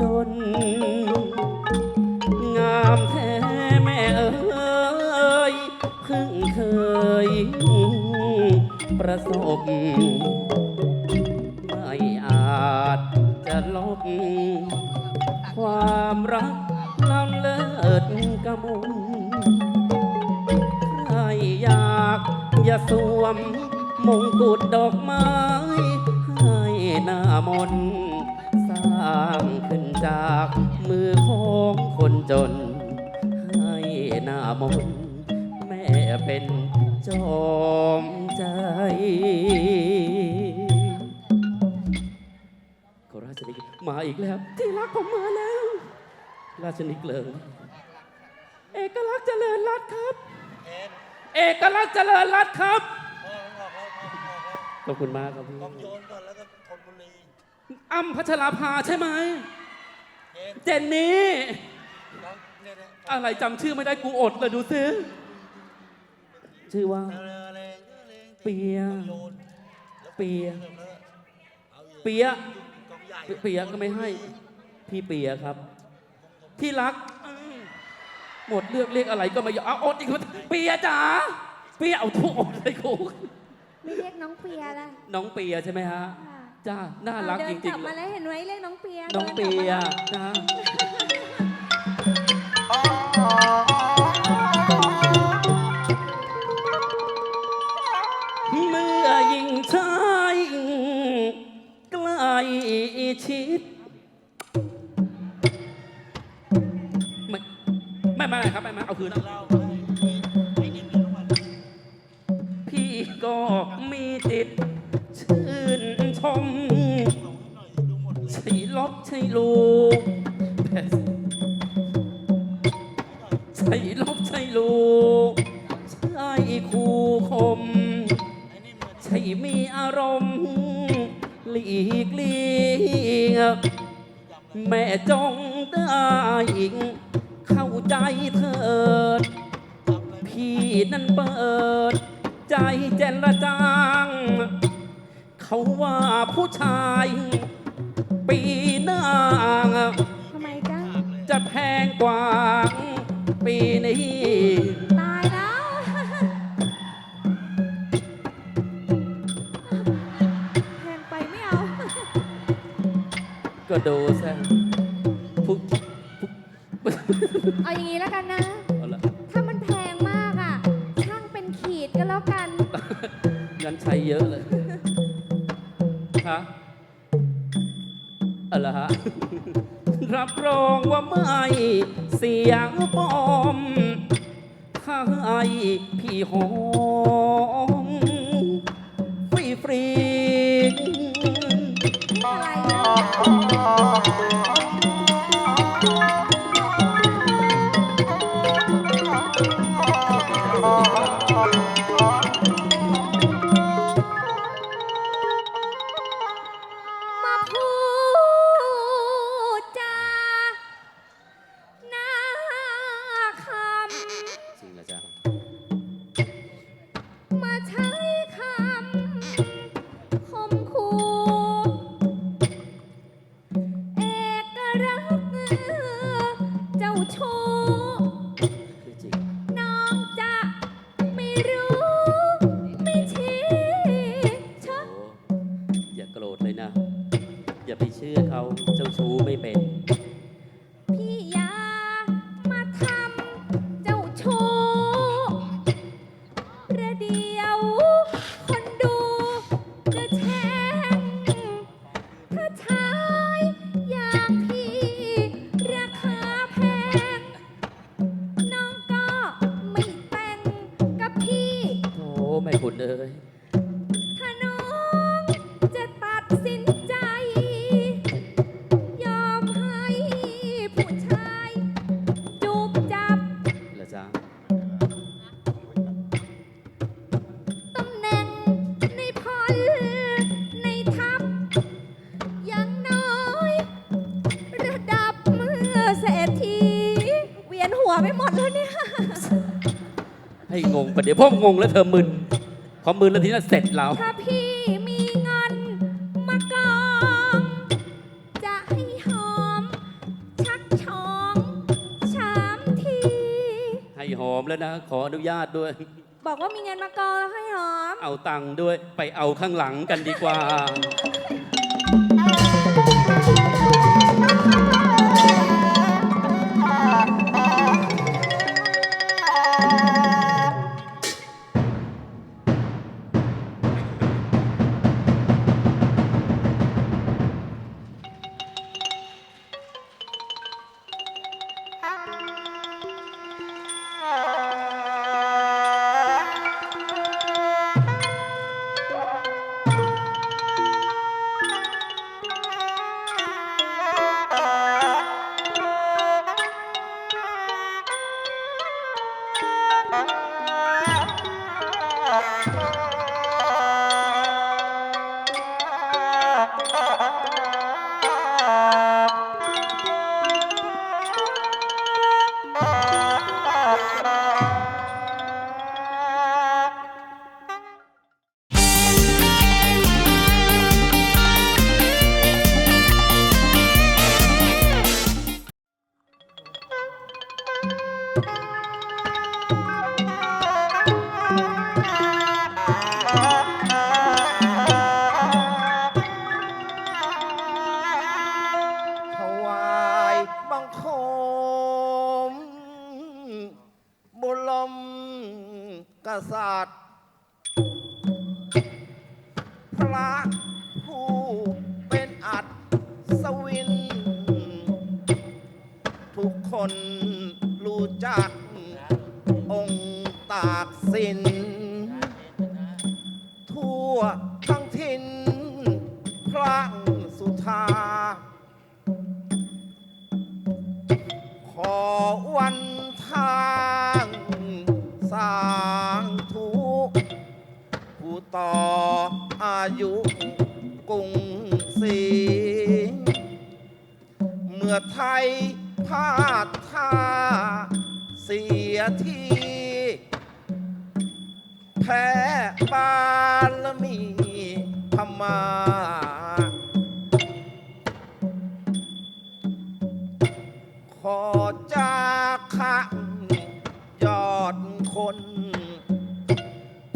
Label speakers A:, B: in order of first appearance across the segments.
A: จน งามแท้แม่เอ๋ยเพิ่งเคย ประสบ ไม่อาจจะ
B: ลบ ความรักล้ำเลิศกระมุนใครอยากอย่าสวม มงกุฎดอกไม้ ให้
A: หน้ามน ขึ้นจากมือของคนจน ให้หน้ามนต์แม่เป็นจอมใจขอราชนิกมาอีกแล้ว ที่รักผมมาแล้ว ราชนิกเลิงเอกลักษณ์เจริญรัตน์ครับ เอกลักษณ์เจริญรัตน์ครับ ขอบคุณมากครับพี่
C: ต้องโยนก่อนแล้วก็ธนบุรี
A: อ้ำพัชราภาใช่ไหม
C: เอ็น
A: เจนนี่
C: ต้องเนี่ยเนี่ย
A: อะไรจำชื่อไม่ได้กูอดเลยดูซิชื่อว่า
C: เร็วๆเลยเร็วๆ
A: เปีย
C: โยน
A: เปีย
C: เร็วๆเอาอีก
A: เปีย
C: กองใหญ่
A: เปียก็ไม่ให้ พี่เปียครับ ที่รักอืมหมดเลือกเรียกอะไรก็ไม่ยอมเอาอดอีกคนเปียจ๋าเปียเอาทุกอดเลยกู
D: ไม่เรียกน้องเปียละ
A: น้องเปียใช่ไหมฮะ
D: ค่ะ
A: จ้าน่ารัก
D: เดิ
A: จ
D: นก
A: ริ
D: ลั
A: ง
D: บ
A: ๆเล
D: มายแล้วเห็นไหมเรียกน้องเปีย
A: น้องเปีย
D: ดินกลับมา
A: นะเมื่อยิ่งชายใกล้ชิดไม่ไม่ไม่ครับไม่ไม่เอาคืน
C: เล่าไปไอ้นี่มีรางวัล
A: พี่ก็มีจิตชื่นชม
C: ส่ งให้หน่อยดูหมดเลย
A: ใช่ลบใช่ลูกใช่ลบใช่ลูกใช่คู่คม ใช่มีอารมณ์หลีกเลี่ยงแม่จงได้เข้าใจเถิด พี่นั้นเปิด ใจเจรจาง เขาว่าผู้ชาย ปีหน้า
D: ทำไมจ้า
A: จะแพงกว่า ปีนี้
D: ตายแล้ว แพงไปไม่เอา
A: ก็ดูซะผู้ผู้
D: เอาอย่างนี้แล้วกันนะ
A: เอาละ
D: ถ้ามันแพงมากอะ ช่างเป็นขีดก็แล้วกัน
A: งั้นใช้เยอะเลย อะไรฮะ รับรองว่าไม่เสียงปลอมถ้าให้พี่หอมฟรีฟรี
D: อะไรนะ
A: เดี๋
D: ยวพ่องง
A: แล้
D: วเธ
A: อมึน พอมึนแล้วทีนั้นเสร็จเรา
D: ถ้าพี่มีเงินมากอง จะให้หอม ชักช้องชามที
A: ให้หอมแล้วนะ ขออนุญาตด้วย
D: บอกว่ามีเงินมากองแล้วให้หอม
A: เอาตังค์ด้วยไปเอาข้างหลังกันดีกว่า
E: 감사합니다. ระผู้เป็นอัศวิน ทุกคนรู้จัก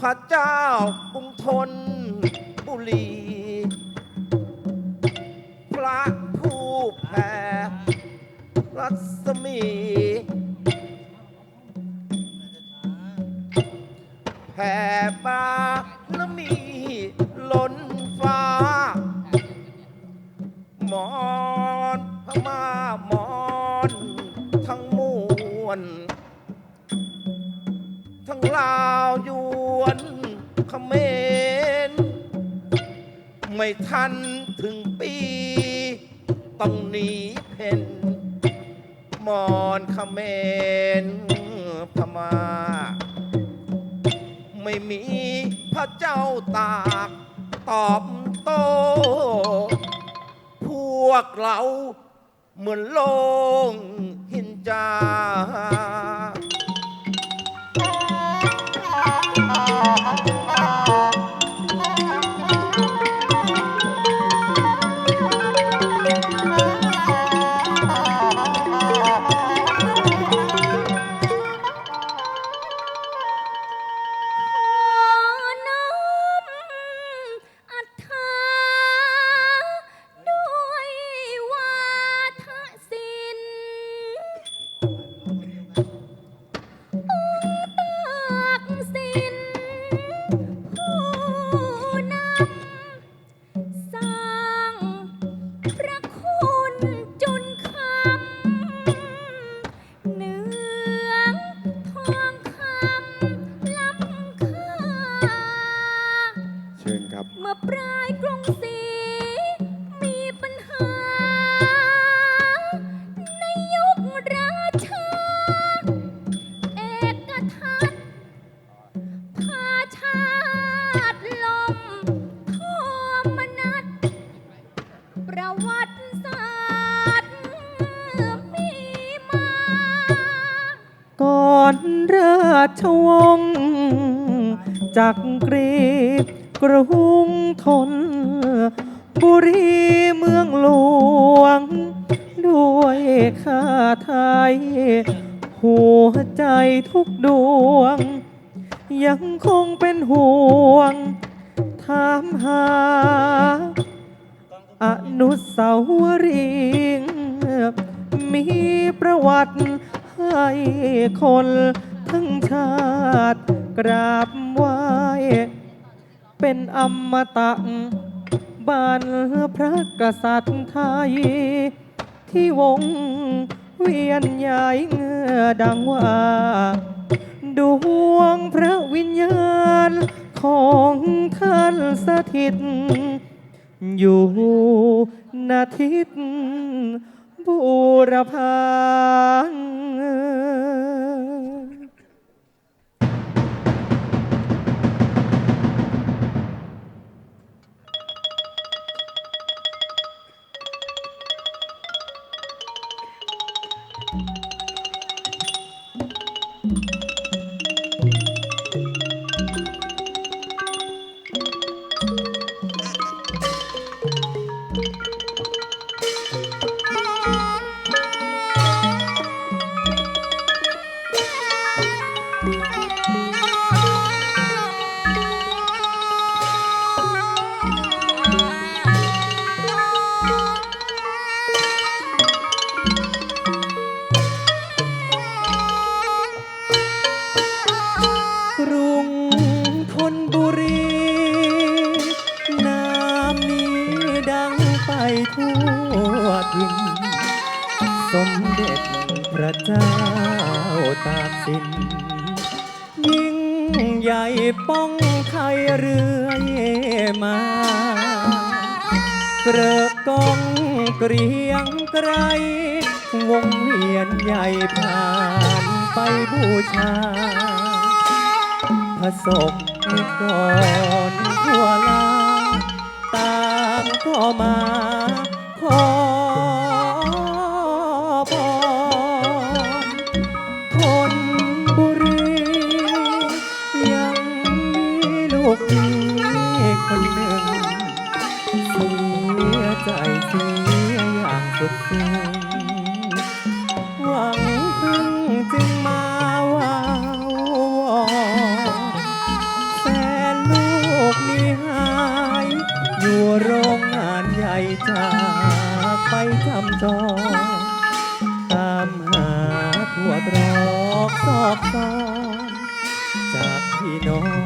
E: พระเจ้ากรุงทนบุรี พระผู้แผ่รัศมี แผ่บารมีล้นฟ้า หมอนพม่าหมอนทั้งมวลทั้งลาวอยวน เมรไม่ทันถึงปี ต้องหนีเพ่นมอนเขมรพม่าไม่มีพระเจ้าตากตอบโต้พวกเราเหมือนโลงหินจา
D: เมืองหลว
F: ง ด้วยข้าไทย หัวใจทุกดวง ยังคงเป็นห่วง ถามหา อนุสาวรีย์มีประวัติให้คนทั้งชาติ กราบไหว้เป็นอมตะ บานพระกษัตริย์ไทย ที่วงเวียนใหญ่เงือดังว่า ดวงพระวิญญาณของท่านสถิต อยู่นาทิตบูรพา ตากสิน ยิ่งใหญ่ป้องไทยเรื่อยมา เกลือกองเกรียงไกรวงเวียนใหญ่ผ่านไปบูชาพระศกนิกรทั่วลาต่างก็มาขอ ใจเสียอย่างสุดซึ้งหวังพึ่งจึงมาว่าวอแฟนลูกนี่หาย อยู่โรงงานใหญ่จากไปจำจองตามหาทั่วตรอกซอกซอนจากที่น้อน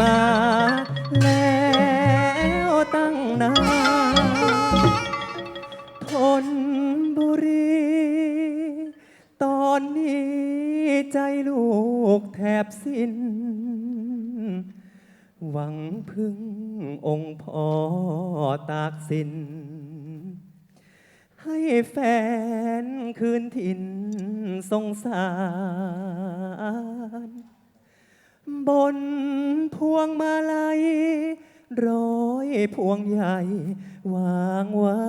F: มาแล้วตั้งนานทนบุรี ตอนนี้ใจลูกแทบสิ้น หวังพึ่งองค์พ่อตากสิน ให้แฟนคืนถิ่นสงสาร บนพวงมาลัยร้อยพวงใหญ่ วางไว้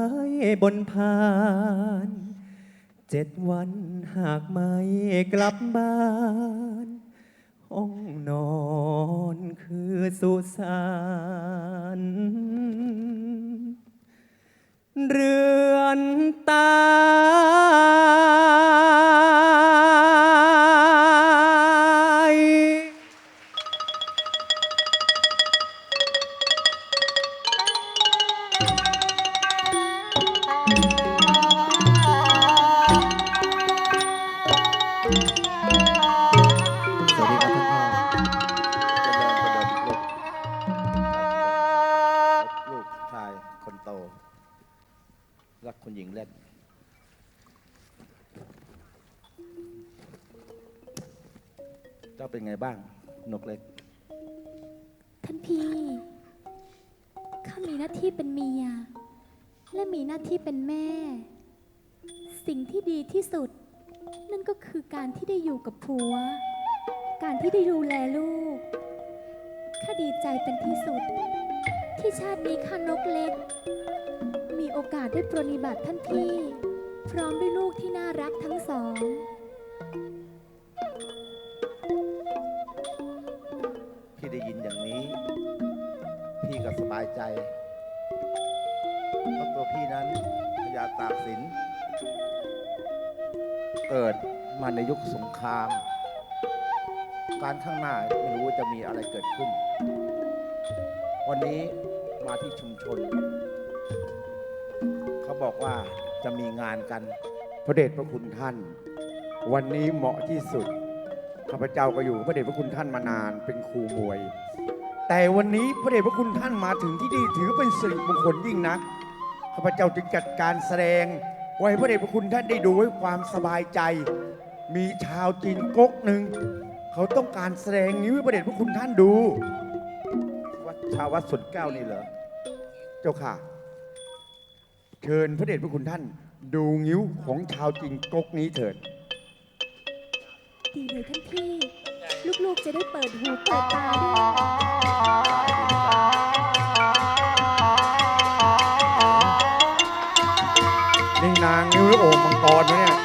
F: บนพาน เจ็ดวันหากไม่กลับบ้าน ห้องนอนคือสุสานเรือนตาา
E: เป็นไงบ้าง นกเล็ก
D: ท่านพี่ ข้ามีหน้าที่เป็นเมีย และมีหน้าที่เป็นแม่ สิ่งที่ดีที่สุด นั่นก็คือการที่ได้อยู่กับผัว การที่ได้ดูแลลูก ข้าดีใจเป็นที่สุด ที่ชาตินี้ข้านกเล็ก มีโอกาสได้ปรนนิบัติท่านพี่ พร้อมด้วยลูกที่น่ารักทั้งสอง
E: ใจเพราะตัวพี่นั้นพญาตากสิน เกิดมาในยุคสงคราม การข้างหน้าไม่รู้ว่าจะมีอะไรเกิดขึ้น วันนี้มาที่ชุมชน เขาบอกว่าจะมีงานกัน
G: พระเดชพระคุณท่าน วันนี้เหมาะที่สุดข้าพเจ้าก็อยู่กับพระเดชพระคุณท่านมานานเป็นครูมวย แต่วันนี้พระเดชพระคุณท่านมาถึงที่นี่ถือเป็นสิริมงคลยิ่งนักข้าพเจ้าจึงจัดการแสดงไว้ให้พระเดชพระคุณท่านได้ดูไว้ความสบายใจ มีชาวจีนก๊กหนึ่งเขาต้องการแสดงนิ้วให้พระเดชพระคุณท่านดู
E: วัดชาววัดสุดแก้วนี่เหรอ
G: เจ้าค่ะ เชิญพระเดชพระคุณท่าน ดูงิ้วของชาวจีนก๊กนี้เถิด
D: ดีเลยท่านพี่ ลูกๆจะได้เปิดหูเปิดตาด้วย
G: นี่นางนิ้วหรือโอ่งมังกรนะเนี่ย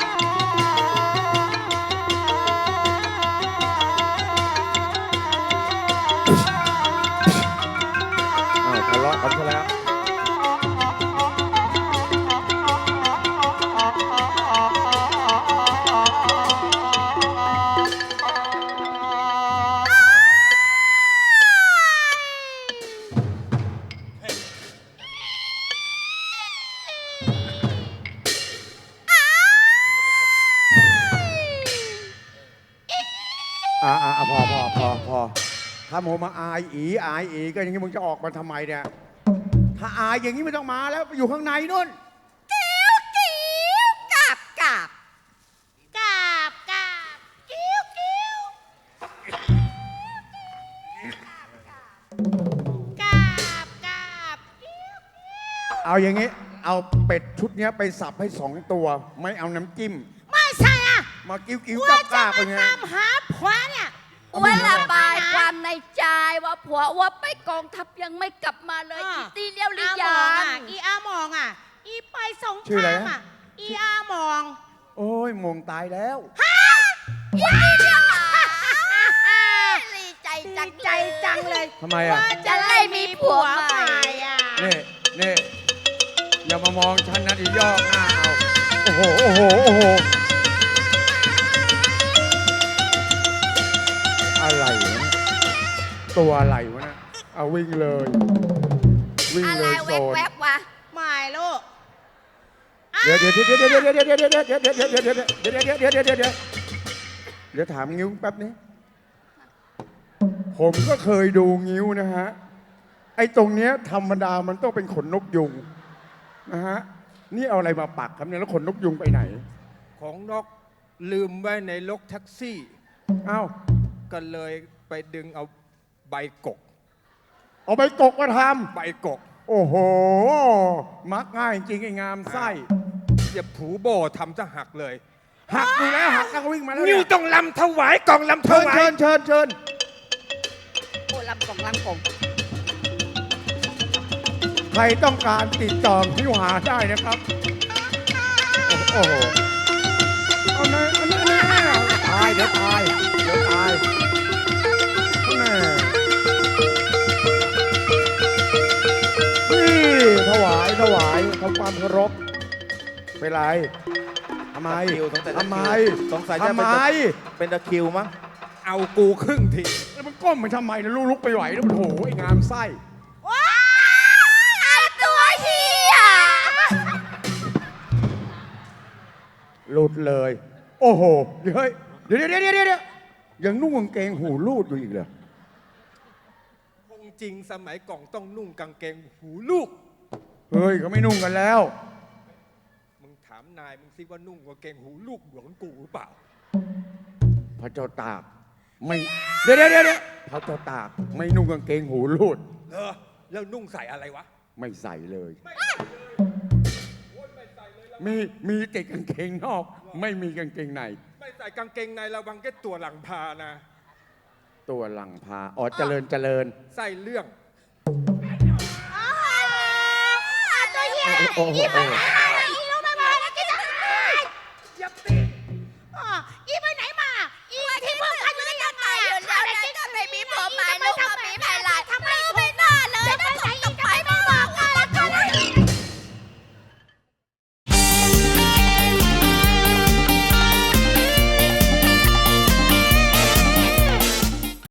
G: โมมาอายอีอายอีก็อย่างนี้มึงจะออกมาทำไมเนี่ย ถ้าอายอย่างนี้ไม่ต้องมาแล้วไปอยู่ข้างในนู่น
D: กาบกาบ
H: กราบกราบกิ้วกิ้วกราบกราบกิ้ว
G: เอาอย่างนี้ เอาเป็ดชุดเนี้ยไปสับให้สองตัว ไม่เอาน้ำจิ้ม
H: ไม่ใช่อะ
G: มากิ้วกิ้ว
H: ว่า
G: กับ
H: จะ
G: กาบไป
H: มา
G: ไง
H: ตามหาผัวเนี่ย
D: อ้วนระบายความในใจว่าผัวว่าไปกองทัพยังไม่กลับมาเลย
H: อ่า
D: อีตีเลี้ยวหรือ
H: อาหม
D: ยั
H: อง
D: ง
H: อะอีอาหมองอะ อีไปสงค
G: ชื่ออะไร
H: ราม
G: นะ
H: อะ อีอาหมอง
G: โอ้ยมงตายแล้ว
D: ดีใจจั
H: ดี
D: ง
H: ใจจังเลย
G: ทำไมอะ
H: ว่าจะได้มีผัวใหม่อะ
G: นี่นี่อย่ามามองฉันนะดิยอกหน้าเอาโอ้โหโอ้โหโอ้โห ตัวอะไรวะเนะเอาวิ่งเลย วิ่ง
D: อะไร
G: เลย
D: แว
G: โซ
D: บ
G: น
D: แวบๆวะ
H: ไม่ลูก
G: เดี๋ยวเดี๋ยวเดี๋ยวเดี๋ยวเดี๋ยวเดี๋ยวเดี๋ยวเดี๋ยวเดี๋ยวเดี๋ยวเดี๋ยวเดี๋ยวเดี๋ยวเดี๋ยวเดี๋ยวเดี๋ยวเดี๋ยวเดี๋ยวเดี๋ยวถามงิ้วแป๊บนี้ ผมก็เคยดูงิ้วนะฮะไอ้ตรงเนี้ยธรรมดามันต้องเป็นขนนกยุงนะฮะนี่เอาอะไรมาปักครับเนี่ยแล้วขนนกยุงไปไหน
I: ของนกลืมไว้ในรถแท็กซี่
G: อ้าว
I: ก็เลยไปดึงเอา ใบกก
G: เอาไปกกมาท
I: ใบกกำ
G: โอ้โห มักง่ายจริงไอ้งามไส้
I: อย่าผูโบทำจะหักเลย
G: หักดูแล้วหักแล้วก็วิ่งมาแล้ว
I: นิ้ว
G: เนี่ย
I: ต้องลำถวายกล่องลำถ
G: เชิญ
I: วาย
G: เชิญเชิญเชิญ
D: โอ้ลำกล่องลำกล่อง
G: ใครต้องการติดต่อที่หาได้นะครับ โอ้โหเอาหน่อยเอาหน่อยเอาหน่อยตายเดี๋ยวตายเดี๋ยวตาย ถวายถวายทำความเคารพเป็นไรทำไม
E: ตะคริวสงสัยตะคริว
G: ทำไม
E: สงสัยจะ
G: ทำ
E: เป็น
G: ไม
E: ตะ เป็นตะคริวมั้ง
I: เอากูครึ่งที
G: แล้วมันก้มมันทำไมนะลูกลุกไปไหวแล้วมันโหไอ้งามไส้
D: ไอตัวเฮีย
G: หลุดเลย โอ้โหเดี๋ยวเฮ้ยเดี๋ยวเดี๋ยวเดี๋ยวเดี๋ยวเดี๋ยวยังนุ่งกางเกงหูรูดอยู่อีกเหรอ
I: คงจริงสมัยก่อนต้องนุ่งกางเกงหูลูก
G: เฮ้ยเขาไม่นุ่งกันแล้ว
I: มึงถามนายมึงสิว่านุ่งกางเกงหูลูกเหมือนกูหรือเปล่า
G: พระเจ้าตาก ไม่เดี๋ยวเดี๋ยวเดี๋ยวเดี๋ยวพระเจ้าตากไม่นุ่งกางเกงหูรูด
I: เหรอแล้วนุ่งใส่อะไรวะ
G: ไม่ใส่เลย มีมีแต่กางเกงนอก ไม่มีกางเกงใน
I: ไม่ใส่กางเกงในระวังแค่ตัวหลังพานะ
G: ตัวหลังพาอ๋อเจริญเจริญ
I: ใส่เรื่อง
G: 你疯我